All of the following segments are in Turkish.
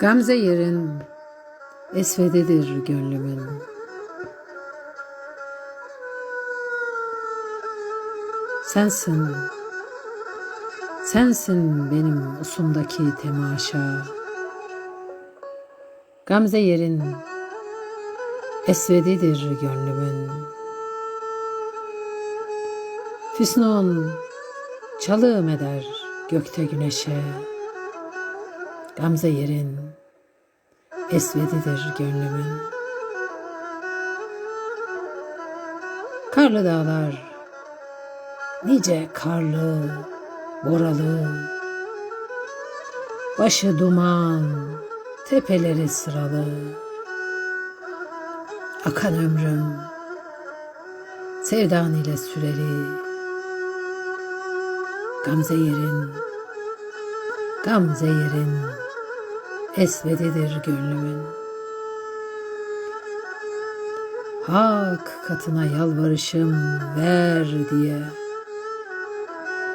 Gamze yerin esvedidir gönlümün. Sensin, sensin benim usumdaki temaşa. Gamze yerin esvedidir gönlümün. Füsnun çalığım eder gökte güneşe. Gamze yerin esvedidir gönlümün. Karlı dağlar, nice karlı, boralı, başı duman, tepeleri sıralı. Akan ömrüm, sevdan ile süreli. Gamze yerin, Gamze yerin, esvedidir gönlümün. Hak katına yalvarışım ver diye.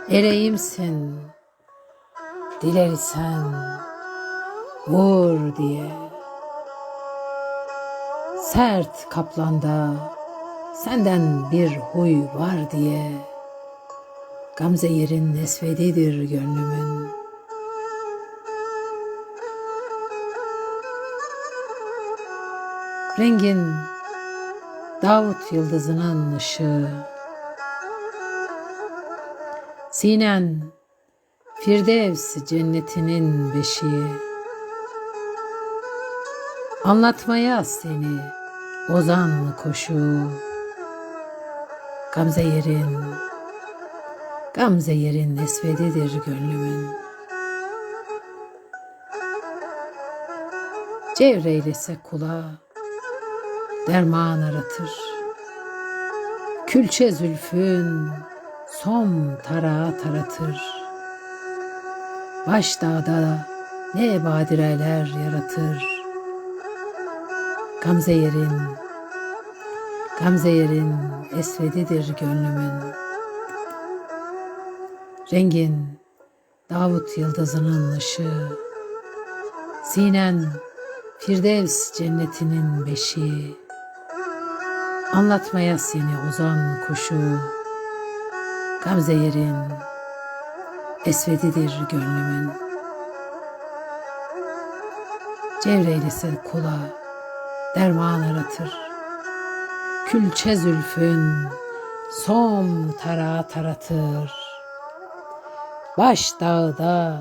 Ereğimsin, dilersen vur diye. Sert kaplanda senden bir huy var diye. Gamze yerin esvedidir gönlümün. Rengin Davut yıldızının ışığı. Sinen Firdevs cennetinin beşiği. Anlatmaya seni ozan koşu. Gamze yerin, Gamze yerin esvedidir gönlümün. Cevreylese kulağı, derman aratır. Külçe zülfün som tarağı taratır. Baş dağda ne badireler yaratır. Gamze yerin, Gamze yerin esvedidir gönlümün. Rengin Davut yıldızının ışığı. Sinen Firdevs cennetinin beşiği. Anlatmaya seni ozan kuşu. Gamze yerin esvedidir gönlümün. Cevreylisi kula derman aratır. Külçe zülfün som tara taratır. Baş dağda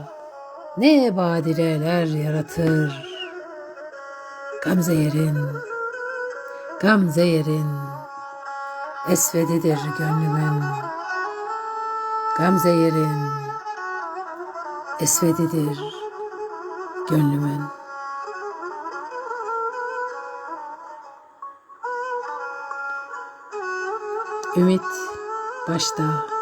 ne badireler yaratır. Gamze yerin, Gamze yerin esvedidir gönlümün. Gamze yerin esvedidir gönlümün. Ümit başta